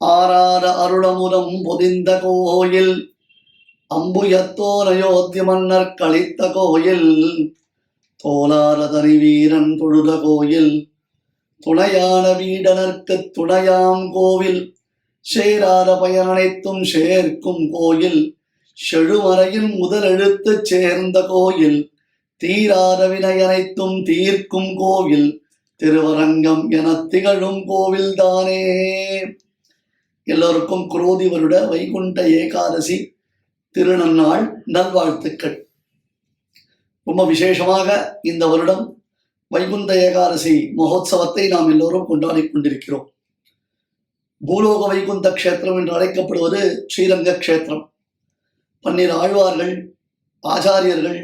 ஆரார அருளமுதம் பொதிந்த கோயில் அம்புயத்தோர் அயோத்தி மன்னர் கழித்த கோயில் தோலார தனி வீரன் தொழுத கோயில் துணையான வீடனர்க்கு துணையாம் கோவில் சேராத பயனனைத்தும் சேர்க்கும் கோயில் செழுமறையின் முதலெழுத்து சேர்ந்த கோயில் தீராத வினையனைத்தும் தீர்க்கும் கோவில் திருவரங்கம் என திகழும் கோவில்தானே. எல்லோருக்கும் குரோதி வருட வைகுண்ட ஏகாதசி திருநன்னாள் நல்வாழ்த்துக்கள். ரொம்ப விசேஷமாக இந்த வருடம் வைகுண்ட ஏகாதசி மகோத்சவத்தை நாம் எல்லோரும் கொண்டாடி கொண்டிருக்கிறோம். பூலோக வைகுந்த கஷேத்திரம் என்று அழைக்கப்படுவது ஸ்ரீரங்க க்ஷேத்திரம். பன்னிரு ஆழ்வார்கள் ஆச்சாரியர்கள்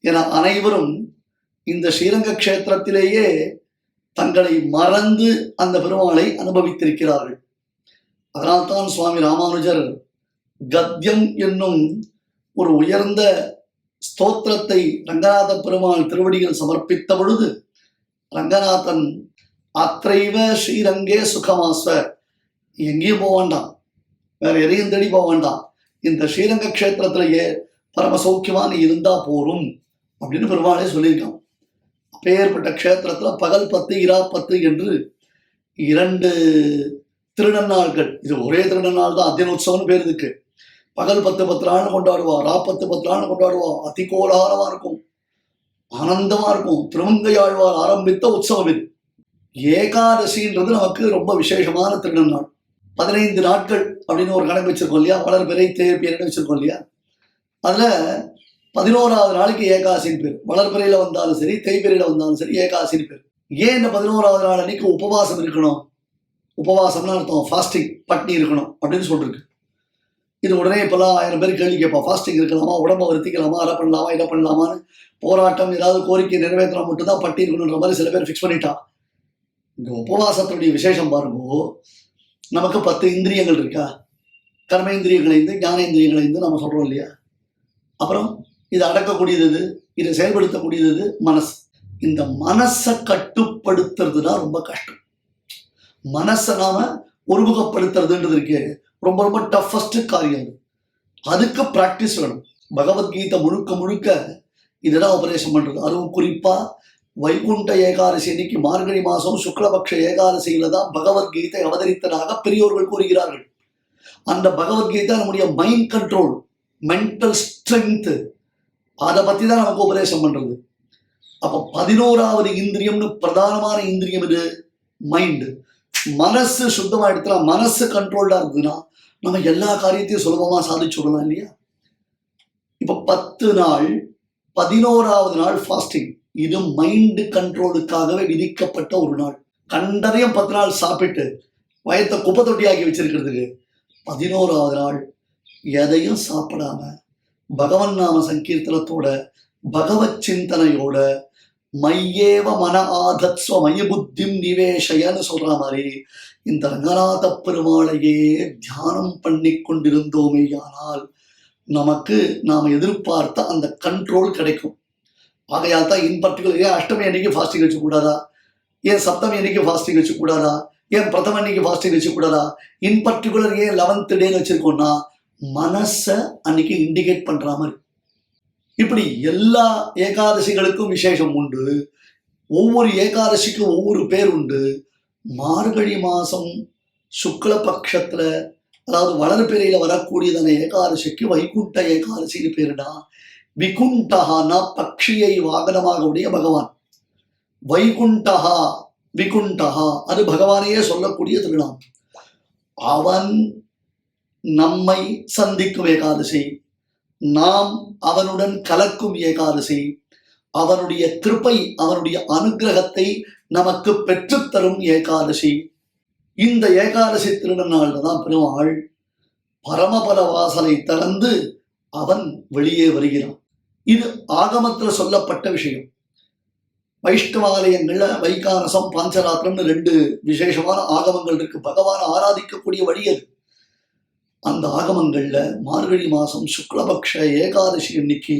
என அனைவரும் இந்த ஸ்ரீரங்க க்ஷேத்திரத்திலேயே தங்களை மறந்து அந்த பெருமாளை அனுபவித்திருக்கிறார்கள். அதனால்தான் சுவாமி ராமானுஜர் கத்யம் என்னும் ஒரு உயர்ந்த ஸ்தோத்திரத்தை ரங்கநாத பெருமாள் திருவடியில் சமர்ப்பித்த பொழுது ரங்கநாதன் அத்தைவ ஸ்ரீரங்கே சுகமாஸ்வ. எங்கேயும் போக வேண்டாம். வேற எதையும் தேடி போக வேண்டாம். இந்த ஸ்ரீரங்க கஷேத்திரத்திலேயே பரம சௌக்கியமா நீ இருந்தா போரும். அப்படின்னு பெருமாளே சொல்லியிருக்கான். அப்பேற்பட்ட க்ஷேத்திரத்துல பகல் பத்து இரா பத்து என்று இரண்டு திருநன்னாள்கள். இது ஒரே திருநன்னாள் தான். அத்தியனோத்சவம்னு பேர் இருக்கு பகல் பத்து பத்து நாள் கொண்டாடுவா. ரா பத்து பத்து நாள் கொண்டாடுவா. அதி கோலாரமா இருக்கும். ஆனந்தமா இருக்கும். திருமங்கையாழ்வார் ஆரம்பித்த உற்சவம் இது. ஏகாதசின்றது நமக்கு ரொம்ப விசேஷமான திருநன்னாள். பதினைந்து நாட்கள் அப்படின்னு ஒரு கணக்கு வச்சிருக்கோம் இல்லையா? பலர் பிறை தேர் வச்சிருக்கோம் இல்லையா? அதுல பதினோராவது நாளைக்கு ஏகாசின் பேர். வளர்பிறையில வந்தாலும் சரி தேய்பிறையில வந்தாலும் சரி ஏகாசின் பேர். ஏன் இந்த பதினோராவது நாள் அன்னைக்கு உபவாசம் இருக்கணும்? உபவாசம்னு அர்த்தம் ஃபாஸ்டிங் பட்னி இருக்கணும் அப்படின்னு சொல்லிருக்கு. இது உடனே இப்போல்லாம் ஆயிரம் பேர் கேள்வி கேட்பா ஃபாஸ்டிங் இருக்கலாமா உடம்பை வருத்திக்கலாமா அதை பண்ணலாமா இதை பண்ணலாமான்னு போராட்டம் ஏதாவது கோரிக்கை நிறைவேற்றினா மட்டும்தான் பட்டி இருக்கணுன்ற மாதிரி சில பேர் ஃபிக்ஸ் பண்ணிட்டான். இந்த உபவாசத்தினுடைய விசேஷம் பாருங்கோ நமக்கு பத்து இந்திரியங்கள் இருக்கா? கர்மேந்திரியங்களைந்து ஞானேந்திரியங்களைந்து நம்ம சொல்கிறோம் இல்லையா? அப்புறம் இது அடக்கக்கூடியது இதை செயல்படுத்தக்கூடியது மனசு. இந்த மனசை கட்டுப்படுத்துறது தான் ரொம்ப கஷ்டம். மனசை நாம ஒருமுகப்படுத்துறதுன்றது இருக்கு. ரொம்ப ரொம்ப டஃபஸ்ட் காரியம். அதுக்கு ப்ராக்டிஸ் வேணும். பகவத்கீதை முழுக்க முழுக்க இதுதான் உபதேசம் பண்றது. அதுவும் குறிப்பா வைகுண்ட ஏகாதசி அன்னைக்கு மார்கழி மாசம் சுக்லபக்ஷ ஏகாதசியில தான் பகவத்கீதை அவதரித்ததாக பெரியோர்கள் கூறுகிறார்கள். அந்த பகவத்கீதை நம்முடைய மைண்ட் கண்ட்ரோல் மென்டல் ஸ்ட்ரென்த் அதை பத்தி தான் நமக்கு உபதேசம் பண்றது. அப்ப பதினோராவது இந்திரியம்னு பிரதானமான இந்திரியம் இது மைண்டு மனசு சுத்தமா எடுத்துனா மனசு கண்ட்ரோல்டா இருந்ததுன்னா நம்ம எல்லா காரியத்தையும் சுலபமா சாதிச்சு விடலாம் இல்லையா? இப்ப பத்து நாள் பதினோராவது நாள் ஃபாஸ்டிங் இது மைண்டு கண்ட்ரோலுக்காகவே விதிக்கப்பட்ட ஒரு நாள். கண்டதையும் பத்து நாள் சாப்பிட்டு வயத்தை குப்பை தொட்டியாக்கி வச்சிருக்கிறதுக்கு பதினோராவது நாள் எதையும் சாப்பிடாம பகவன் நாம சங்கீர்த்தனத்தோட பகவத் சிந்தனையோட மையேவ மன ஆதத்ஸ்வ மய புத்திம் நிவேஷயன்னு சொல்ற மாதிரி இந்த ரங்கநாத பெருமாளையே தியானம் பண்ணி கொண்டிருந்தோமேயானால் நமக்கு நாம் எதிர்பார்த்த அந்த கண்ட்ரோல் கிடைக்கும் ஆகையால் தான் இன் பர்டிகுலர் ஏன் அஷ்டமி அன்னைக்கு ஃபாஸ்டிங் வச்சுக்கூடாதா ஏன் சப்தமி அன்னைக்கு ஃபாஸ்டிங் வச்சுக்கூடாதா ஏன் பிரதம அன்னைக்கு ஃபாஸ்டிங் வச்சுக்கூடாதா இன் பர்டிகுலர் ஏன் லெவன்த் டேன்னு வச்சுருக்கோம்னா மனசை அன்னைக்கு இண்டிகேட் பண்ணுற மாதிரி இப்படி எல்லா ஏகாதசிகளுக்கும் விசேஷம் உண்டு. ஒவ்வொரு ஏகாதசிக்கும் ஒவ்வொரு பேர் உண்டு. மார்கழி மாசம் சுக்லபக்ஷத்தில் அதாவது வளர்பிறையில் வரக்கூடியதான ஏகாதசிக்கு வைகுண்ட ஏகாதசின்னு பேருடா. விகுண்டஹானா பக்ஷியை வாகனமாக உடைய பகவான். வைகுண்டஹா விகுண்டஹா அது பகவானையே சொல்லக்கூடிய திருநாம் அவன் நம்மை சந்திக்கும் ஏகாதசி. நாம் அவனுடன் கலக்கும் ஏகாதசி. அவனுடைய திருப்பை அவனுடைய அனுக்கிரகத்தை நமக்கு பெற்றுத்தரும் ஏகாதசி. இந்த ஏகாதசி திருநாள் தான் பெருமாள் பரமபல வாசலை திறந்து அவன் வெளியே வருகிறான். இது ஆகமத்துல சொல்லப்பட்ட விஷயம். வைஷ்ணவாலயங்கள்ல வைகானசம் பாஞ்சராத்திரம்னு ரெண்டு விசேஷமான ஆகமங்கள் இருக்கு. பகவான் ஆராதிக்கக்கூடிய வழி அது. அந்த ஆகமங்கள்ல மார்கழி மாசம் சுக்லபக்ஷ ஏகாதசி அன்னைக்கு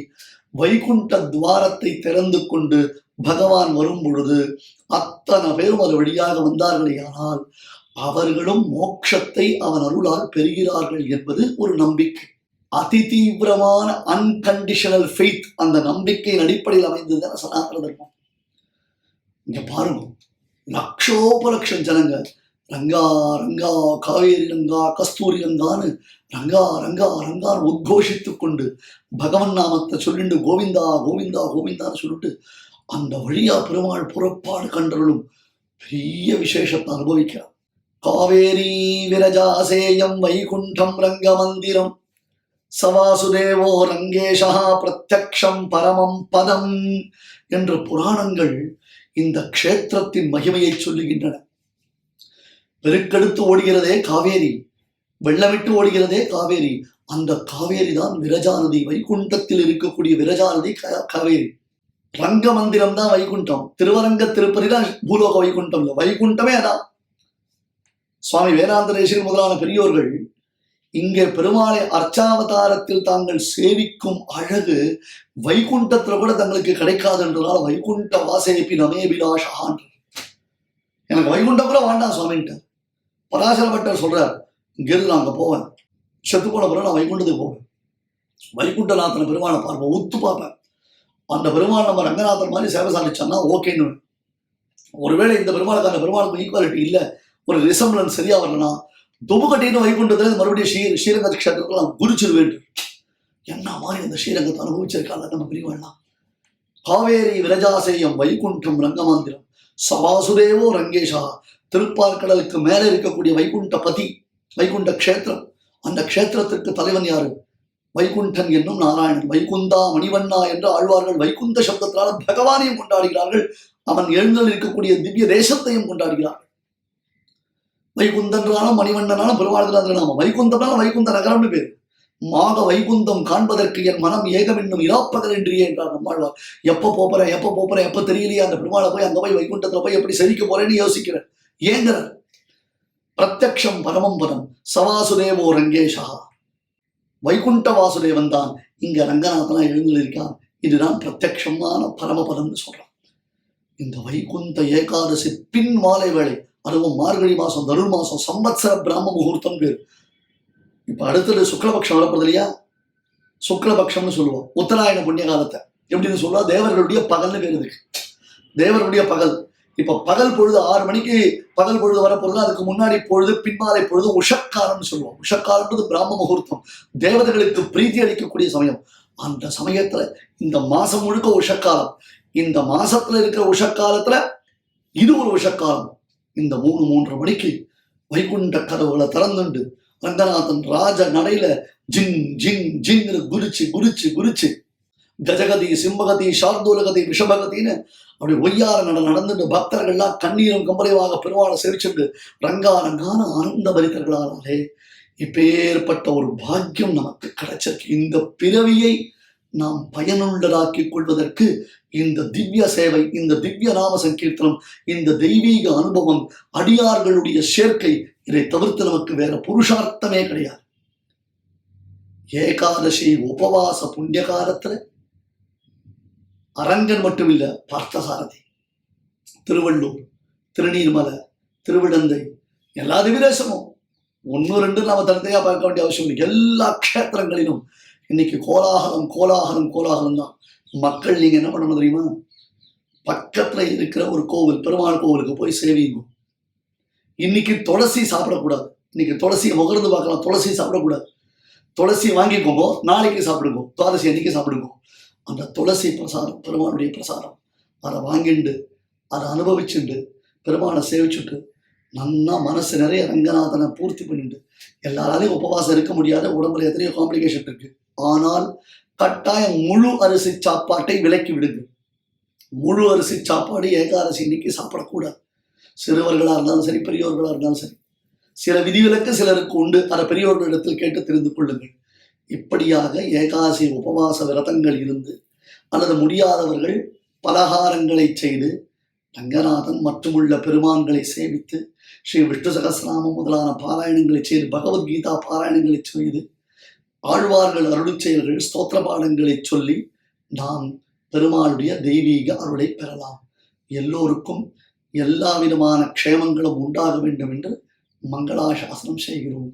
வைகுண்ட துவாரத்தை திறந்து கொண்டு பகவான் வரும் பொழுது அத்தனை பேரும் அது வழியாக வந்தார்களே ஆனால் அவர்களும் மோட்சத்தை அவன் அருளால் பெறுகிறார்கள் என்பது ஒரு நம்பிக்கை. அதி தீவிரமான அன்கண்டிஷனல் ஃபெய்த் அந்த நம்பிக்கையின் அடிப்படையில் அமைந்ததுதான சனாதன தர்மம். இங்க பாருங்க லட்சோபலட்சம் ஜனங்கள் ரங்கா ரங்கா காவேரி ரங்கா கஸ்தூரி ரங்கான்னு ரங்கா ரங்கா ரங்கான்னு உத்கோஷித்து கொண்டு பகவன் நாமத்தை சொல்லிண்டு கோவிந்தா கோவிந்தா கோவிந்தான்னு சொல்லிட்டு அந்த வழியா பெருமாள் புறப்பாடு கண்டருளும் பெரிய விசேஷத்தை அனுபவிக்கிறார் காவேரி விரஜாசேயம் வைகுண்டம் ரங்க மந்திரம் சவாசுதேவோ ரங்கேஷா பிரத்யக்ஷம் பரமம் பதம் என்ற புராணங்கள் இந்த க்ஷேத்திரத்தின் மகிமையை சொல்லுகின்றன. பெருக்கெடுத்து ஓடுகிறதே காவேரி வெள்ளமிட்டு ஓடுகிறதே காவேரி. அந்த காவேரி தான் விரஜாநதி வைகுண்டத்தில் இருக்கக்கூடிய விரஜாநதி காவேரி. ரங்க மந்திரம் தான் வைகுண்டம். திருவரங்க திருப்பதி தான் பூலோக வைகுண்டம். இல்லை வைகுண்டமே அதான். சுவாமி வேதாந்தரேஷன் முதலான பெரியோர்கள் இங்கே பெருமாளை அர்ச்சாவதாரத்தில் தாங்கள் சேவிக்கும் அழகு வைகுண்டத்தில் கூட தங்களுக்கு கிடைக்காது என்றதால் வைகுண்ட வாசேபி ஆண்டு எனக்கு வைகுண்டம் கூட வேண்டாம் சுவாமின்ட்டு. பராசர பட்டர் சொல்கிறார் இங்கிருந்து நான் அங்க போவேன். செத்து போன பிறகு நான் வைகுண்டத்துக்கு போவேன். வைகுண்டநாத்தனை பெருமாளை பார்ப்பேன் உத்து பார்ப்பேன். அந்த பெருமான் நம்ம ரங்கநாதன் மாதிரி சேவை சாதிச்சான்னா ஓகேன்னு. ஒருவேளை இந்த பெருமாளுக்கான பெருமாளுக்கு ஈக்குவாலிட்டி இல்லை ஒரு ரிசம்லன் சரியா வரலனா துபுக்கட்டின்னு வைகுண்டத்துல மறுபடியும் ஸ்ரீ ஸ்ரீரங்க கஷேத்திரத்தில் நான் குருச்சிருவேன் என்ன மாதிரி அந்த ஸ்ரீரங்கத்தை அனுபவிச்சிருக்காங்க நம்ம பிரிவாள்லாம் காவேரி விரஜாசேயம் வைகுண்டம் ரங்கமந்திரம். சபாசுதேவோ ரங்கேஷா திருப்பார்கடலுக்கு மேலே இருக்கக்கூடிய வைகுண்ட பதி வைகுண்ட க்ஷேத்திரம். அந்த க்ஷேத்திரத்திற்கு தலைவன் யாரு? வைகுண்டன் என்னும் நாராயணன். வைகுந்தா மணிவண்ணா என்று ஆழ்வார்கள் வைகுந்த சப்தத்தினால் பகவானையும் கொண்டாடுகிறார்கள். அவன் எழுந்தல் இருக்கக்கூடிய திவ்ய தேசத்தையும் கொண்டாடுகிறார்கள் வைகுந்தன்றாலும் மணிவண்ணனாலும் பெருமாள் நாம வைகுந்தம்னாலும் வைகுந்த நகரம்னு பேர். மாக வைகுந்தம் காண்பதற்கு என் மனம் ஏகம் என்னும் இராப்பகல் என்றியே என்றார் நம்மாழ்வார். எப்ப போறேன் எப்ப போறேன் எப்ப தெரியலையே அந்த பெருமாளை போய் அங்க போய் வைகுண்டத்துல போய் எப்படி செதிக்க போறேன்னு யோசிக்கிறேன். ஏங்கிறார் பிரத்யக்ஷம் பரமம்பதம் சவாசுதேவோ ரங்கேஷா. வைகுண்ட வாசுதேவன் தான் இங்க ரங்கநாதனா எழுந்திருக்கான் இதுதான் பிரத்யக்ஷமான பரமபதம்னு சொல்றான். இந்த வைகுந்த ஏகாதசி பின் மாலை வேலை அதுவும் மார்கழி மாசம் தருள் மாசம் சம்பத்சர பிராம முகூர்த்தம் பேர். இப்ப அடுத்தது சுக்லபக்ஷம் வரப்போது இல்லையா? சுக்லபக்ஷம்னு சொல்லுவோம். உத்தராயண புண்ணிய காலத்தை. எப்படின்னு சொல்லுவா தேவர்களுடைய பகல்னு பேர் தேவருடைய பகல். இப்ப பகல் பொழுது ஆறு மணிக்கு பகல் பொழுது வரப்பொழுது அதுக்கு முன்னாடி பொழுது பின்மாலை பொழுது உஷக்காலம்னு சொல்லுவோம். உஷக்காலம்ன்றது பிராம முகூர்த்தம். தேவதைகளுக்கு பிரீத்தி அளிக்கக்கூடிய சமயம். அந்த சமயத்துல இந்த மாசம் முழுக்க உஷக்காலம் இந்த மாசத்துல இருக்கிற உஷக்காலத்துல இது ஒரு உஷக்காலம் இந்த மூணு மூன்றரை மணிக்கு வைகுண்ட கதவுகளை திறந்துண்டு ரங்கநாதன் ராஜ நடையில ஜிங் ஜிங் ஜிங்னு குதிச்சு குதிச்சு குதிச்சு கஜகதி சிம்மகதி சார்தூலகதி விஷபகதின்னு அப்படி ஒய்யார நட நடந்துட்டு பக்தர்கள்லாம் கண்ணீரும் கம்பளைவாக பெருமாளை செவிச்சுண்டு ரங்கா ரங்கான ஆனந்த பரிதர்களாலே இப்பேற்பட்ட ஒரு பாக்கியம் நமக்கு கிடைச்சிருக்கு. இந்த பிறவியை நாம் பயனுள்ளதாக்கிக் கொள்வதற்கு இந்த திவ்ய சேவை இந்த திவ்ய நாம சங்கீர்த்தனம் இந்த தெய்வீக அனுபவம் அடியார்களுடைய சேர்க்கை இதை தவிர்த்து நமக்கு வேற புருஷார்த்தமே கிடையாது. ஏகாதசி உபவாச புண்ணிய காலத்துல அரங்கன் மட்டுமில்ல பார்த்தசாரதி. திருவள்ளூர் திருநீர்மலை திருவிடந்தை எல்லா திவிதேசமும் ஒன்று ரெண்டு நாம தனித்தையாக பார்க்க வேண்டிய அவசியம் இல்லை. எல்லா க்ஷேத்திரங்களிலும் இன்னைக்கு கோலாகலம் கோலாகலம் கோலாகலம் தான். மக்கள் நீங்க என்ன பண்ணணும் தெரியுமா? பக்கத்துல இருக்கிற ஒரு கோவில் பெருமாள் கோவிலுக்கு போய் சேவிங்க. இன்னைக்கு துளசி சாப்பிடக்கூடாது. இன்னைக்கு துளசியை முகர்ந்து பார்க்கலாம். துளசி சாப்பிடக்கூடாது. துளசி வாங்கிக்கோங்க நாளைக்கு சாப்பிடுங்க துவாதசி அன்னைக்கு சாப்பிடுங்க. அந்த துளசி பிரசாரம் பெருமானுடைய பிரசாரம் அதை வாங்கிண்டு அதை அனுபவிச்சுண்டு பெருமானை சேவிச்சுட்டு நன்னா மனசு நிறைய ரங்கநாதனை பூர்த்தி பண்ணிட்டு எல்லாராலையும் உபவாசம் இருக்க முடியாத உடம்புல எத்தனையோ காம்ப்ளிகேஷன் இருக்கு. ஆனால் கட்டாயம் முழு அரிசி சாப்பாட்டை விலக்கி விடுங்க. முழு அரிசி சாப்பாடு ஏகாதசி இன்னைக்கு சாப்பிடக்கூடாது. சிறுவர்களா இருந்தாலும் சரி பெரியோர்களா இருந்தாலும் சரி. சில விதிவிலக்கு சிலருக்கு உண்டு. அதை பெரியோர்களிடத்தில் கேட்டு தெரிந்து கொள்ளுங்கள். இப்படியாக ஏகாசி உபவாச விரதங்கள் இருந்து அல்லது முடியாதவர்கள் பலகாரங்களை செய்து ரங்கநாதன் மற்றுமுள்ள பெருமான்களை சேவித்து ஸ்ரீ விஷ்ணு சகசிராமம் முதலான பாராயணங்களை செய்து பகவத்கீதா பாராயணங்களை செய்து ஆழ்வார்கள் அருள் செயல்கள் ஸ்தோத்திர பாடங்களை சொல்லி நாம் பெருமாளுடைய தெய்வீக அருளை பெறலாம். எல்லோருக்கும் எல்லா விதமான க்ஷேமங்களும் உண்டாக வேண்டும் என்று மங்களாசாசனம் செய்கிறோம்.